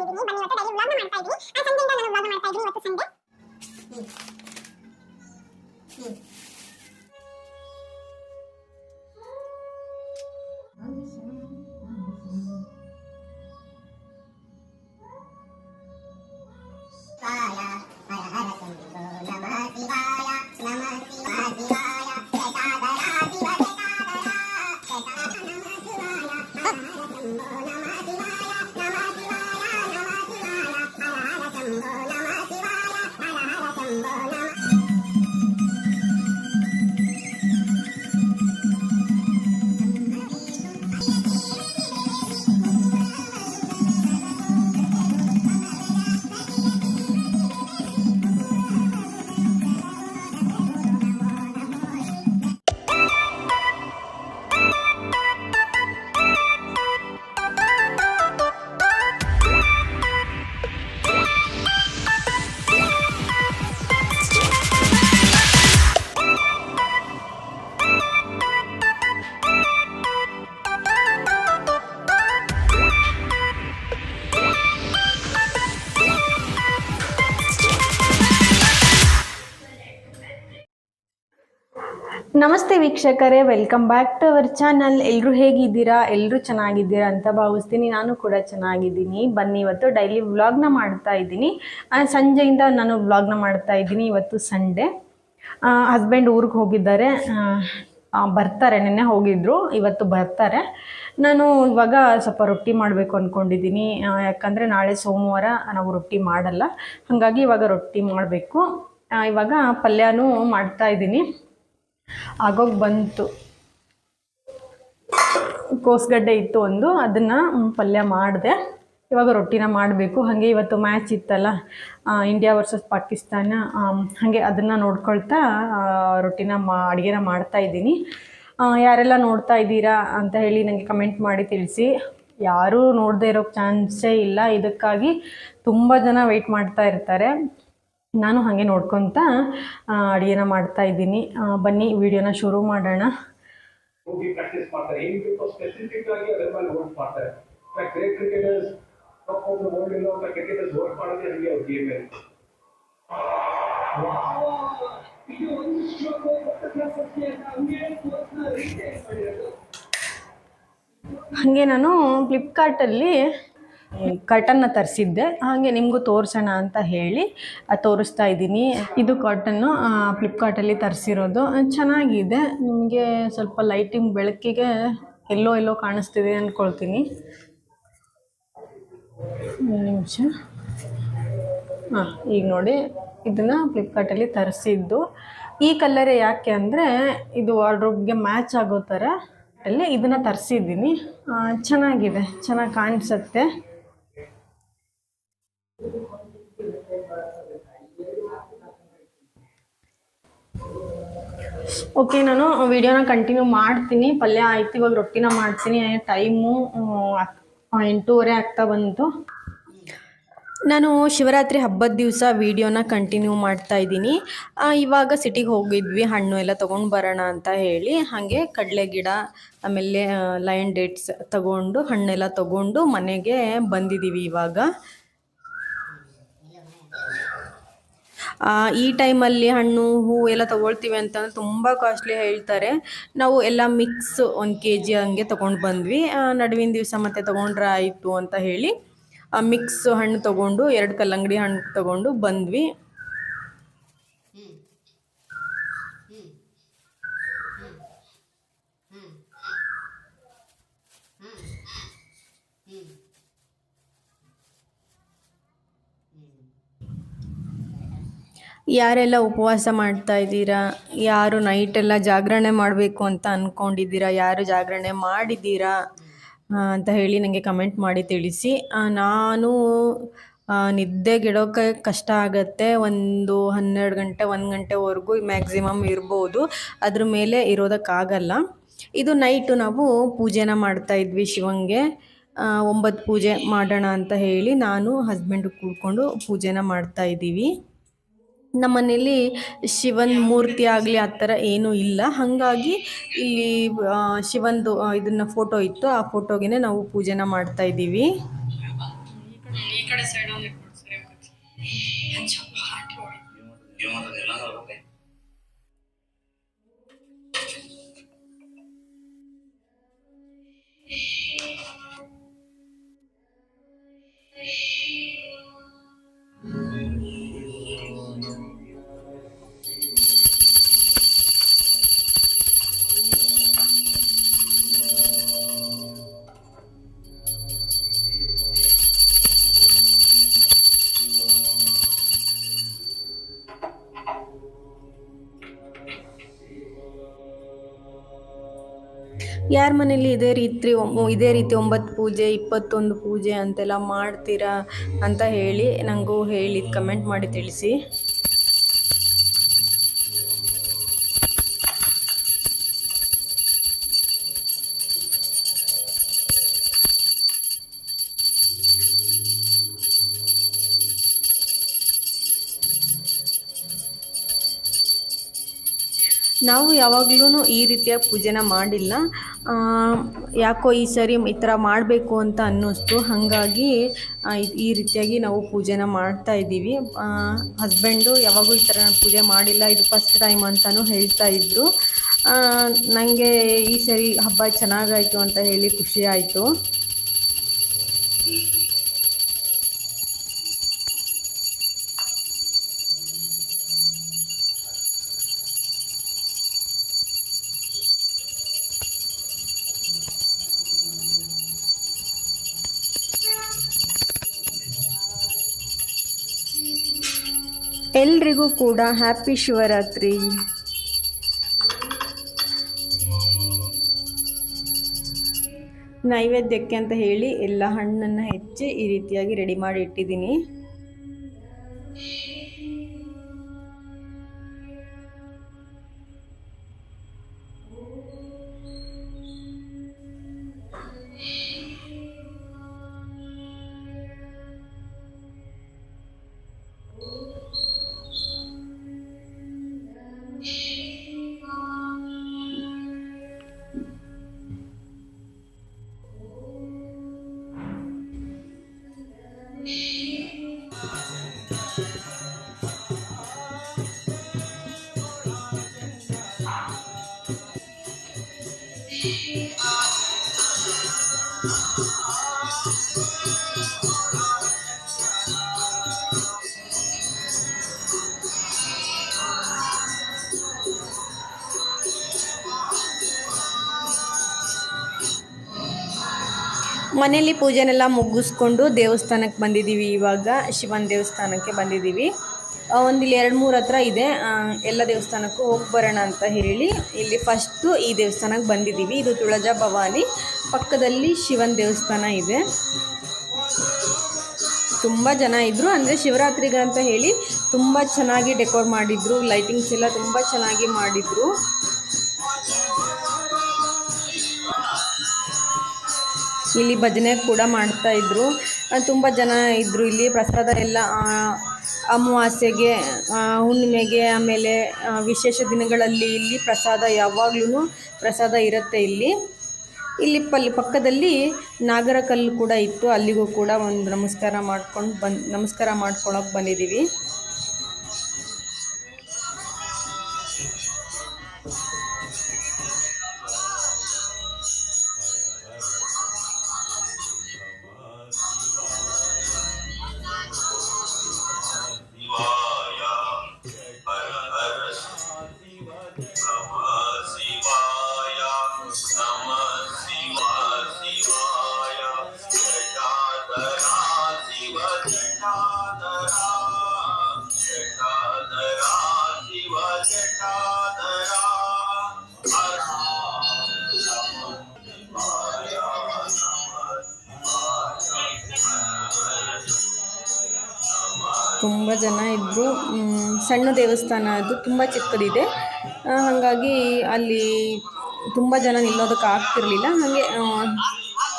ಮಾಡಿದ್ದೀನಿ, ಬನ್ನಿ ಇವತ್ತು ಡೈಲಿ ವ್ಲಾಗ್ ಮಾಡ್ತಾ ಇದ್ದೀನಿ. ಆ ಸಂಜೆಯಿಂದ ನಾನು ವ್ಲಾಗ್ ಮಾಡ್ತಾ ಇದ್ದೀನಿ ಇವತ್ತು ಸಂಡೆ ನಮಸ್ತೆ ವೀಕ್ಷಕರೇ welcome back to our channel ಎಲ್ಲರೂ ಹೇಗಿದ್ದೀರಾ? ಎಲ್ಲರೂ ಚೆನ್ನಾಗಿದ್ದೀರಾ ಅಂತ ಭಾವಿಸ್ತೀನಿ. ನಾನು ಕೂಡ ಚೆನ್ನಾಗಿದ್ದೀನಿ. ಬನ್ನಿ, ಇವತ್ತು ಡೈಲಿ ವ್ಲಾಗ್ನ ಮಾಡ್ತಾ ಇದ್ದೀನಿ. ಸಂಜೆಯಿಂದ ನಾನು ವ್ಲಾಗ್ನ ಮಾಡ್ತಾ ಇದ್ದೀನಿ. ಇವತ್ತು ಸಂಡೇ ಹಸ್ಬೆಂಡ್ ಊರಿಗೆ ಹೋಗಿದ್ದಾರೆ. ಬರ್ತಾರೆ. ನಿನ್ನೆ ಹೋಗಿದ್ರು. ಇವತ್ತು ಬರ್ತಾರೆ. ನಾನು ಇವಾಗ ಸ್ವಲ್ಪ ರೊಟ್ಟಿ ಮಾಡಬೇಕು ಅಂದ್ಕೊಂಡಿದ್ದೀನಿ ಯಾಕಂದರೆ ನಾಳೆ ಸೋಮವಾರ ನಾವು ರೊಟ್ಟಿ ಮಾಡಲ್ಲ. ಹಾಗಾಗಿ ಇವಾಗ ರೊಟ್ಟಿ ಮಾಡಬೇಕು. ಇವಾಗ ಪಲ್ಯನೂ ಮಾಡ್ತಾ ಇದ್ದೀನಿ. ಆಗೋಗಿ ಬಂತು. ಕೋಸ್ಗಡ್ಡೆ ಇತ್ತು ಒಂದು, ಅದನ್ನು ಪಲ್ಯ ಮಾಡಿದೆ. ಇವಾಗ ರೊಟ್ಟಿನ ಮಾಡಬೇಕು. ಹಾಗೆ ಇವತ್ತು ಮ್ಯಾಚ್ ಇತ್ತಲ್ಲ ಇಂಡಿಯಾ ವರ್ಸಸ್ ಪಾಕಿಸ್ತಾನ ಹಾಗೆ ಅದನ್ನು ನೋಡ್ಕೊಳ್ತಾ ರೊಟ್ಟಿನ ಮಾ, ಅಡುಗೆನ ಮಾಡ್ತಾ ಇದ್ದೀನಿ. ಯಾರೆಲ್ಲ ನೋಡ್ತಾ ಇದ್ದೀರಾ ಅಂತ ಹೇಳಿ ನನಗೆ ಕಮೆಂಟ್ ಮಾಡಿ ತಿಳಿಸಿ. ಯಾರೂ ನೋಡದೇ ಇರೋ ಚಾನ್ಸೇ ಇಲ್ಲ. ಇದಕ್ಕಾಗಿ ತುಂಬ ಜನ ವೆಯ್ಟ್ ಮಾಡ್ತಾ ಇರ್ತಾರೆ. ನಾನು ಹಾಗೆ ನೋಡ್ಕೊತ ಅಡುಗೆನ ಮಾಡ್ತಾ ಇದ್ದೀನಿ. ಬನ್ನಿ ವಿಡಿಯೋನ ಶುರು ಮಾಡೋಣ. ಹೋಗಿ ನಾನು ಫ್ಲಿಪ್ಕಾರ್ಟಲ್ಲಿ ಕರ್ಟನ್ನ ತರಿಸಿದ್ದೆ. ಹಾಗೆ ನಿಮಗೂ ತೋರಿಸೋಣ ಅಂತ ಹೇಳಿ ತೋರಿಸ್ತಾ ಇದ್ದೀನಿ. ಇದು ಕಾಟನ್ನು ಫ್ಲಿಪ್ಕಾರ್ಟಲ್ಲಿ ತರಿಸಿರೋದು. ಚೆನ್ನಾಗಿದೆ. ನಿಮಗೆ ಸ್ವಲ್ಪ ಲೈಟಿಂಗ್ ಬೆಳಕಿಗೆ ಎಲ್ಲೋ ಎಲ್ಲೋ ಕಾಣಿಸ್ತಿದೆ ಅಂದ್ಕೊಳ್ತೀನಿ ನಿಮಿಷ. ಹಾಂ ಈಗ ನೋಡಿ, ಇದನ್ನು ಫ್ಲಿಪ್ಕಾರ್ಟಲ್ಲಿ ತರಿಸಿದ್ದು. ಈ ಕಲ್ಲರೇ ಯಾಕೆ ಅಂದರೆ, ಇದು ವಾರ್ಡ್ರೋಬ್ಗೆ ಮ್ಯಾಚ್ ಆಗೋ ಥರ ಅಲ್ಲಿ ಇದನ್ನು ತರಿಸಿದ್ದೀನಿ. ಚೆನ್ನಾಗಿದೆ. ಚೆನ್ನಾಗಿ ಕಾಣಿಸುತ್ತೆ. ಓಕೆ ನಾನು ವಿಡಿಯೋನ ಕಂಟಿನ್ಯೂ ಮಾಡ್ತೀನಿ. ಪಲ್ಯ ಆಯ್ತು, ಇವಾಗ ರೊಟ್ಟಿನ ಮಾಡ್ತೀನಿ. ಟೈಮು ಎಂಟೂವರೆ ಆಗ್ತಾ ಬಂತು. ನಾನು ಶಿವರಾತ್ರಿ ಹಬ್ಬದ ದಿವಸ ವಿಡಿಯೋನ ಕಂಟಿನ್ಯೂ ಮಾಡ್ತಾ ಇದ್ದೀನಿ. ಇವಾಗ ಸಿಟಿಗೆ ಹೋಗಿದ್ವಿ. ಹಣ್ಣು ಎಲ್ಲ ತೊಗೊಂಡು ಬರೋಣ ಅಂತ ಹೇಳಿ. ಹಾಗೆ ಕಡಲೆ ಗಿಡ, ಆಮೇಲೆ ಲಯನ್ ಡೇಟ್ಸ್ ತಗೊಂಡು, ಹಣ್ಣೆಲ್ಲ ತಗೊಂಡು ಮನೆಗೆ ಬಂದಿದ್ದೀವಿ ಇವಾಗ ಆ, ಈ ಟೈಮಲ್ಲಿ ಹಣ್ಣು ಹೂವು ಎಲ್ಲ ತೊಗೊಳ್ತೀವಿ ಅಂತಂದ್ರೆ ತುಂಬ ಕಾಸ್ಟ್ಲಿ ಹೇಳ್ತಾರೆ. ನಾವು ಎಲ್ಲ ಮಿಕ್ಸ್ ಒಂದು ಕೆ ಜಿ ಹಂಗೆ ತೊಗೊಂಡು ಬಂದ್ವಿ. ನಡುವಿನ ದಿವಸ ಮತ್ತೆ ತೊಗೊಂಡ್ರೆ ಆಯಿತು ಅಂತ ಹೇಳಿ ಮಿಕ್ಸ್ ಹಣ್ಣು ತೊಗೊಂಡು, ಎರಡು ಕಲ್ಲಂಗಡಿ ಹಣ್ಣು ತೊಗೊಂಡು ಬಂದ್ವಿ. ಯಾರೆಲ್ಲ ಉಪವಾಸ ಮಾಡ್ತಾ ಇದ್ದೀರಾ? ಯಾರು ನೈಟೆಲ್ಲ ಜಾಗರಣೆ ಮಾಡಬೇಕು ಅಂತ ಅಂದ್ಕೊಂಡಿದ್ದೀರಾ ಯಾರು ಜಾಗರಣೆ ಮಾಡಿದ್ದೀರಾ? ಅಂತ ಹೇಳಿ ನನಗೆ ಕಮೆಂಟ್ ಮಾಡಿ ತಿಳಿಸಿ. ನಾನು ನಿದ್ದೆ ನಿದ್ದೆಗೆಡೋಕೆ ಕಷ್ಟ ಆಗುತ್ತೆ. ಒಂದು ಹನ್ನೆರಡು ಗಂಟೆ, ಒಂದು ಗಂಟೆವರೆಗೂ ಮ್ಯಾಕ್ಸಿಮಮ್ ಇರ್ಬೋದು. ಅದ್ರ ಮೇಲೆ ಇರೋದಕ್ಕಾಗಲ್ಲ. ಇದು ನೈಟು ನಾವು ಪೂಜೆನ ಮಾಡ್ತಾ ಇದ್ವಿ ಶಿವಂಗೆ. ಒಂಬತ್ತು ಪೂಜೆ ಮಾಡೋಣ ಅಂತ ಹೇಳಿ ನಾನು ಹಸ್ಬೆಂಡ್ ಕೂತ್ಕೊಂಡು ಪೂಜೆನ ಮಾಡ್ತಾ ಇದ್ದೀವಿ. ನಮ್ಮ ಮನೇಲಿ ಶಿವನ ಮೂರ್ತಿ ಆಗಲಿ ಆ ಥರ ಏನೂ ಇಲ್ಲ. ಹಾಗಾಗಿ ಇಲ್ಲಿ ಶಿವಂದು ಇದನ್ನ ಫೋಟೋ ಇತ್ತು. ಆ ಫೋಟೋಗೆ ನಾವು ಪೂಜೆನ ಮಾಡ್ತಾ ಇದ್ದೀವಿ. ಈ ಕಡೆ ಯಾರ ಮನೇಲಿ ಇದೇ ರೀತಿ ಇದೇ ರೀತಿ ಒಂಬತ್ತು ಪೂಜೆ, ಇಪ್ಪತ್ತೊಂದು ಪೂಜೆ ಅಂತೆಲ್ಲ ಮಾಡ್ತೀರಾ ಅಂತ ಹೇಳಿ ನನಗೂ ಹೇಳಿ ಕಮೆಂಟ್ ಮಾಡಿ ತಿಳಿಸಿ. ನಾವು ಯಾವಾಗ್ಲೂ ಈ ರೀತಿಯ ಪೂಜೆನ ಮಾಡಿಲ್ಲ. ಯಾಕೋ ಈ ಸರಿ ಈ ಥರ ಮಾಡಬೇಕು ಅಂತ ಅನ್ನಿಸ್ತು. ಹಾಗಾಗಿ ಈ- ಈ ರೀತಿಯಾಗಿ ನಾವು ಪೂಜೆನ ಮಾಡ್ತಾ ಇದ್ದೀವಿ. ಹಸ್ಬೆಂಡು ಯಾವಾಗೂ ಈ ಥರ ಪೂಜೆ ಮಾಡಿಲ್ಲ. ಇದು ಫಸ್ಟ್ ಟೈಮ್ ಅಂತಲೂ ಹೇಳ್ತಾ ಇದ್ದರು ನನಗೆ ಈ ಸರಿ ಹಬ್ಬ ಚೆನ್ನಾಗಾಯಿತು ಅಂತ ಹೇಳಿ ಖುಷಿ ಆಯಿತು. ಎಲ್ರಿಗೂ ಕೂಡ ಹ್ಯಾಪಿ ಶಿವರಾತ್ರಿ. ನೈವೇದ್ಯಕ್ಕೆ ಅಂತ ಹೇಳಿ ಎಲ್ಲ ಹಣ್ಣನ್ನು ಹೆಚ್ಚಿ ಈ ರೀತಿಯಾಗಿ ರೆಡಿ ಮಾಡಿ ಇಟ್ಟಿದ್ದೀನಿ. ಮನೇಲಿ ಪೂಜೆನೆಲ್ಲ ಮುಗಿಸ್ಕೊಂಡು ದೇವಸ್ಥಾನಕ್ಕೆ ಬಂದಿದ್ದೀವಿ ಇವಾಗ. ಶಿವನ ದೇವಸ್ಥಾನಕ್ಕೆ ಬಂದಿದ್ದೀವಿ. ಒಂದು ಇಲ್ಲಿ ಎರಡು ಮೂರು ಹತ್ರ ಇದೆ. ಎಲ್ಲ ದೇವಸ್ಥಾನಕ್ಕೂ ಹೋಗಿ ಬರೋಣ ಅಂತ ಹೇಳಿ ಇಲ್ಲಿ ಫಸ್ಟು ಈ ದೇವಸ್ಥಾನಕ್ಕೆ ಬಂದಿದ್ದೀವಿ. ಇದು ತುಳಜಾ ಭವಾನಿ. ಪಕ್ಕದಲ್ಲಿ ಶಿವನ ದೇವಸ್ಥಾನ ಇದೆ. ತುಂಬ ಜನ ಇದ್ದರು ಅಂದರೆ ಶಿವರಾತ್ರಿಗಂತ ಹೇಳಿ ತುಂಬ ಚೆನ್ನಾಗಿ ಡೆಕೋರ್ ಮಾಡಿದ್ರು. ಲೈಟಿಂಗ್ಸ್ ಎಲ್ಲ ತುಂಬ ಚೆನ್ನಾಗಿ ಮಾಡಿದ್ರು. ಇಲ್ಲಿ ಭಜನೆ ಕೂಡ ಮಾಡ್ತಾ ಇದ್ರು. ತುಂಬ ಜನ ಇದ್ದರು ಇಲ್ಲಿ ಪ್ರಸಾದ ಎಲ್ಲ ಅಮಾವಾಸ್ಯೆಗೆ ಹುಣ್ಣಿಮೆಗೆ, ಆಮೇಲೆ ವಿಶೇಷ ದಿನಗಳಲ್ಲಿ ಇಲ್ಲಿ ಪ್ರಸಾದ ಯಾವಾಗ್ಲೂ ಪ್ರಸಾದ ಇರುತ್ತೆ ಇಲ್ಲಿ. ಇಲ್ಲಿ ಪಲ್, ಪಕ್ಕದಲ್ಲಿ ನಾಗರ ಕಲ್ಲು ಕೂಡ ಇತ್ತು. ಅಲ್ಲಿಗೂ ಕೂಡ ಒಂದು ನಮಸ್ಕಾರ ಮಾಡ್ಕೊಂಡು ಬಂದು, ನಮಸ್ಕಾರ ಮಾಡ್ಕೊಳಕ್ಕೆ ಬಂದಿದ್ದೀವಿ ತುಂಬ ಜನ ಇದ್ದರು ಸಣ್ಣ ದೇವಸ್ಥಾನ ಅದು ತುಂಬ ಚಿಕ್ಕದಿದೆ. ಹಾಗಾಗಿ ಅಲ್ಲಿ ತುಂಬ ಜನ ನಿಲ್ಲೋದಕ್ಕೆ ಆಗ್ತಿರಲಿಲ್ಲ. ಹಾಗೆ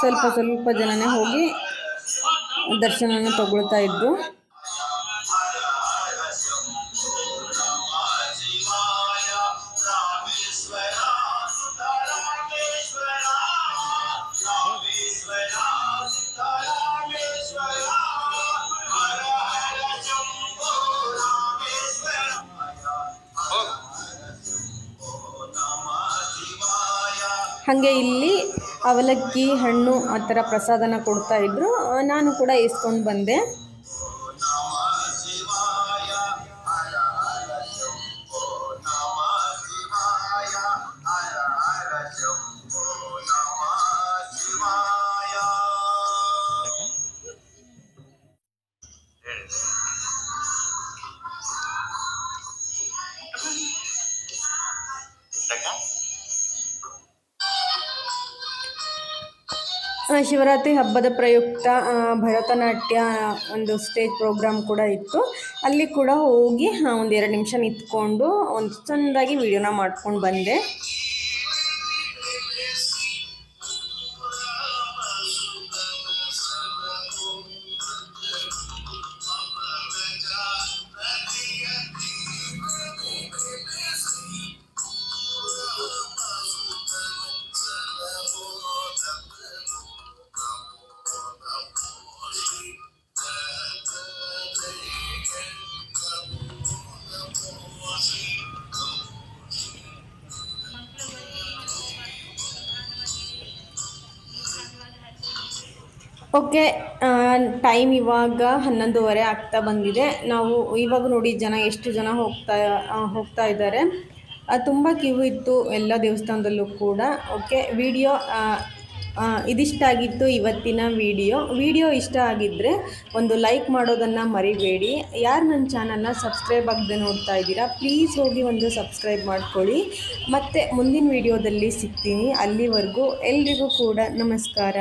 ಸ್ವಲ್ಪ ಸ್ವಲ್ಪ ಜನನೇ ಹೋಗಿ ದರ್ಶನವನ್ನು ತಗೊಳ್ತಾ ಇದ್ರು. ಹಾಗೆ ಇಲ್ಲಿ ಅವಲಕ್ಕಿ ಹಣ್ಣು ಆ ಥರ ಪ್ರಸಾದನ ಕೊಡ್ತಾಯಿದ್ರು ನಾನು ಕೂಡ ಇಸ್ಕೊಂಡು ಬಂದೆ. ಶಿವರಾತ್ರಿ ಹಬ್ಬದ ಪ್ರಯುಕ್ತ ಭರತನಾಟ್ಯ ಒಂದು ಸ್ಟೇಜ್ ಪ್ರೋಗ್ರಾಮ್ ಕೂಡ ಇತ್ತು. ಅಲ್ಲಿ ಕೂಡ ಹೋಗಿ ಒಂದು ಎರಡು ನಿಮಿಷ ನಿಂತ್ಕೊಂಡು ಒಂದು ಚೆಂದಾಗಿ ವೀಡಿಯೋನ ಮಾಡ್ಕೊಂಡು ಬಂದೆ. ಓಕೆ ಟೈಮ್ ಇವಾಗ ಹನ್ನೊಂದುವರೆ ಆಗ್ತಾ ಬಂದಿದೆ. ನಾವು ಇವಾಗ ನೋಡಿ ಜನ ಎಷ್ಟು ಜನ ಹೋಗ್ತಾ ಹೋಗ್ತಾ ಇದ್ದಾರೆ. ತುಂಬ ಕ್ಯೂ ಇತ್ತು ಎಲ್ಲ ದೇವಸ್ಥಾನದಲ್ಲೂ ಕೂಡ. ಓಕೆ, ವಿಡಿಯೋ ಇದಿಷ್ಟಾಗಿತ್ತು ಇವತ್ತಿನ ವಿಡಿಯೋ. ವಿಡಿಯೋ ಇಷ್ಟ ಆಗಿದ್ದರೆ ಒಂದು ಲೈಕ್ ಮಾಡೋದನ್ನು ಮರಿಬೇಡಿ. ಯಾರು ನನ್ನ ಚಾನಲ್ನ ಸಬ್ಸ್ಕ್ರೈಬ್ ಆಗದೆ ನೋಡ್ತಾ ಇದ್ದೀರಾ, ಪ್ಲೀಸ್ ಹೋಗಿ ಒಂದು ಸಬ್ಸ್ಕ್ರೈಬ್ ಮಾಡ್ಕೊಳ್ಳಿ. ಮತ್ತು ಮುಂದಿನ ವಿಡಿಯೋದಲ್ಲಿ ಸಿಗ್ತೀನಿ. ಅಲ್ಲಿವರೆಗೂ ಎಲ್ರಿಗೂ ಕೂಡ ನಮಸ್ಕಾರ.